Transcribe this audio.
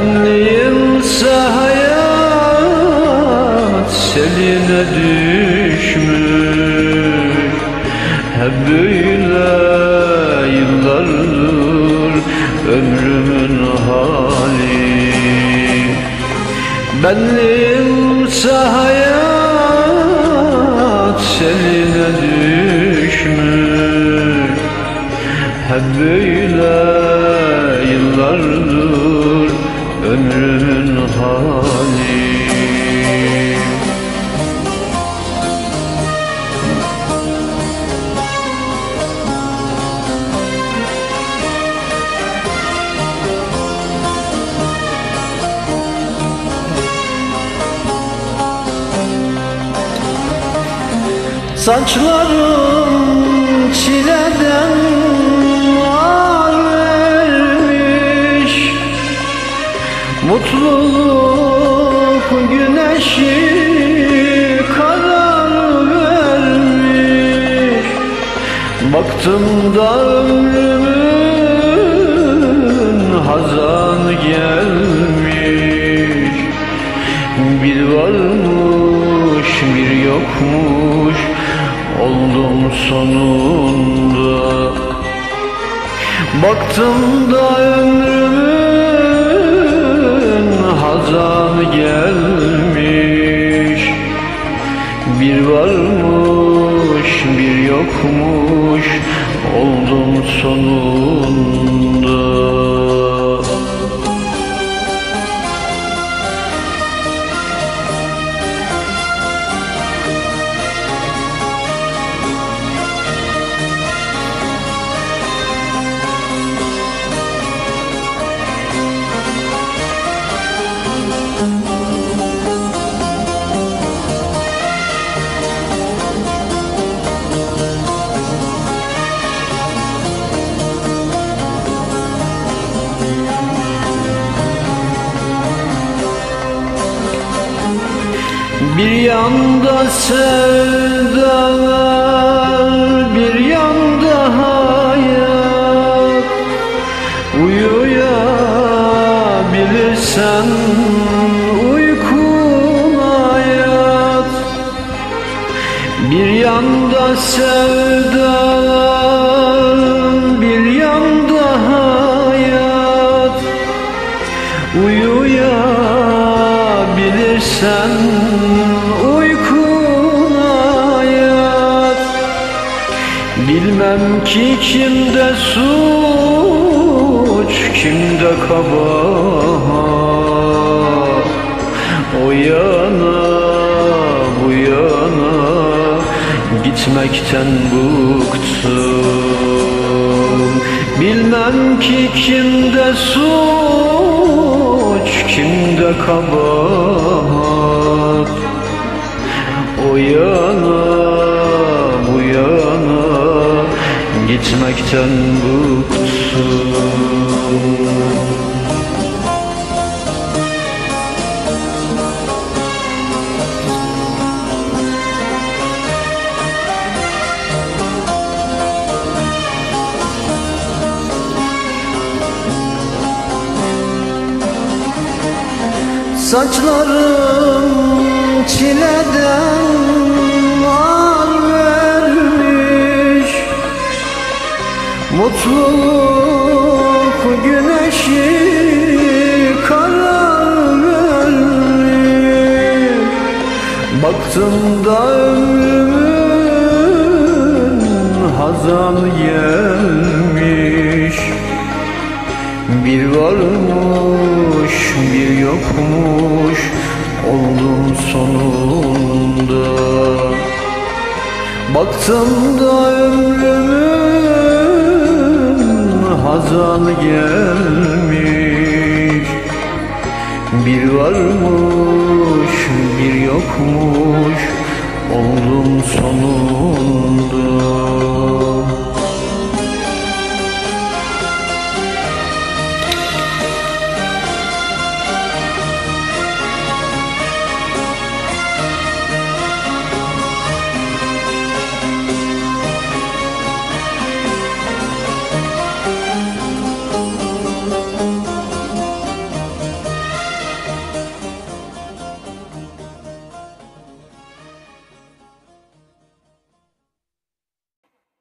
Benliğimse hayat seline düşmüş. Hep böyle yıllardır ömrümün hali. Benliğimse hayat seline düşmüş. Hep böyle yıllardır ömrümün hali Saçlarım çileden Mutluluk güneşi karar vermiş. Baktım da ömrümün hazan gelmiş. Bir varmış bir yokmuş oldum sonunda. Baktım da ömrümün hazan gelmiş. Bir varmış bir yokmuş. Oldum sonunda Bir yanda sevdalar, bir yanda hayat. Uyuyabilirsen uykuna yat Bir yanda sevdalar, bir yanda hayat. Uyuyabilirsen Bilmem ki kimde suç, kimde kabahat O yana, bu yana gitmekten bıktım. Bilmem ki kimde suç, kimde kabahat O yana, gitmekten bıktım Saçlarım çileden var Mutluluk güneşi karar vermiş Baktım da ömrümün hazan gelmiş Bir varmış bir yokmuş oldum sonunda. Baktım da ömrümün Hazan gelmiş. Bir varmış bir yokmuş. Oldum sonunda. Música